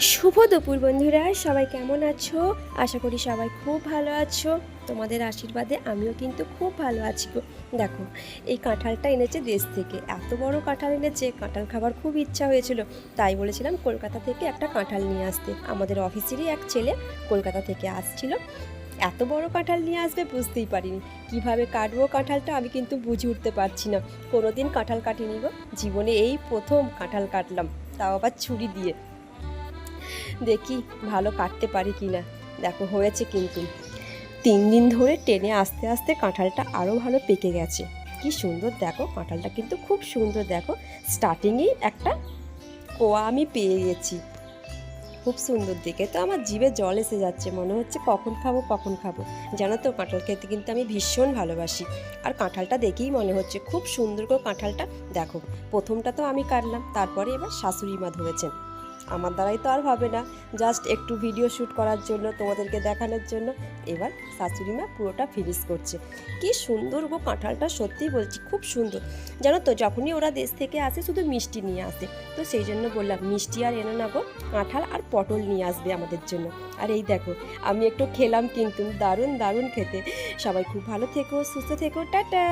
শুভ দুপুর, বন্ধুরা। সবাই কেমন আছো? আশা করি সবাই খুব ভালো আছো। তোমাদের আশীর্বাদে আমিও কিন্তু খুব ভালো আছি দেখো, এই কাঁঠালটা এনেছে দেশ থেকে। এত বড় কাঁঠাল এনেছে, কাঁঠাল খাবার খুব ইচ্ছা হয়েছিল। তাই বলেছিলাম কলকাতা থেকে একটা কাঁঠাল নিয়ে আসতে। আমাদের অফিসেরই এক ছেলে কলকাতা থেকে আসছিল। এত বড় কাঁঠাল নিয়ে আসবে বুঝতেই পারিনি। কীভাবে কাটবো কাঁঠালটা আমি কিন্তু বুঝে উঠতে পারছি না। কোনোদিন কাঁঠাল কাটিনি গো। জীবনে এই প্রথম কাঁঠাল কাটলাম। তাও আবার ছুরি দিয়ে। দেখি ভালো কাটতে পারি কি না দেখো, হয়েছে কিন্তু। তিন দিন ধরে টেনে আস্তে আস্তে কাঁঠালটা আরও ভালো পেকে গেছে। কি সুন্দর, দেখো, কাঁঠালটা কিন্তু খুব সুন্দর, দেখো। স্টার্টিংয়েই একটা কোয়া আমি পেয়ে গেছি। খুব সুন্দর দেখে তো আমার জিভে জল এসে যাচ্ছে, মনে হচ্ছে কখন খাব কখন খাব। জানো তো, কাঁঠাল খেতে কিন্তু আমি ভীষণ ভালোবাসি। আর কাঁঠালটা দেখেই মনে হচ্ছে খুব সুন্দর করে কাঁঠালটা। দেখো, প্রথমটা তো আমি কাটলাম, তারপরে এবার শাশুড়ি মা ধরেছেন। আমার দ্বারাই তো আর হবে না। জাস্ট একটু ভিডিও শ্যুট করার জন্য, তোমাদেরকে দেখানোর জন্য। এবার শাশুড়ি মা পুরোটা ফিনিশ করছে। কি সুন্দর গো কাঁঠালটা, সত্যিই বলছি, খুব সুন্দর। জানো তো, যখনই ওরা দেশ থেকে আসে, শুধু মিষ্টি নিয়ে আসে। তো সেই জন্য বললাম, মিষ্টি আর এনে না গো, কাঁঠাল আর পটল নিয়ে আসবে আমাদের জন্য। আর এই দেখো, আমি একটু খেলাম কিন্তু, দারুণ দারুণ খেতে। সবাই খুব ভালো থেকো, সুস্থ থেকো, টাটা!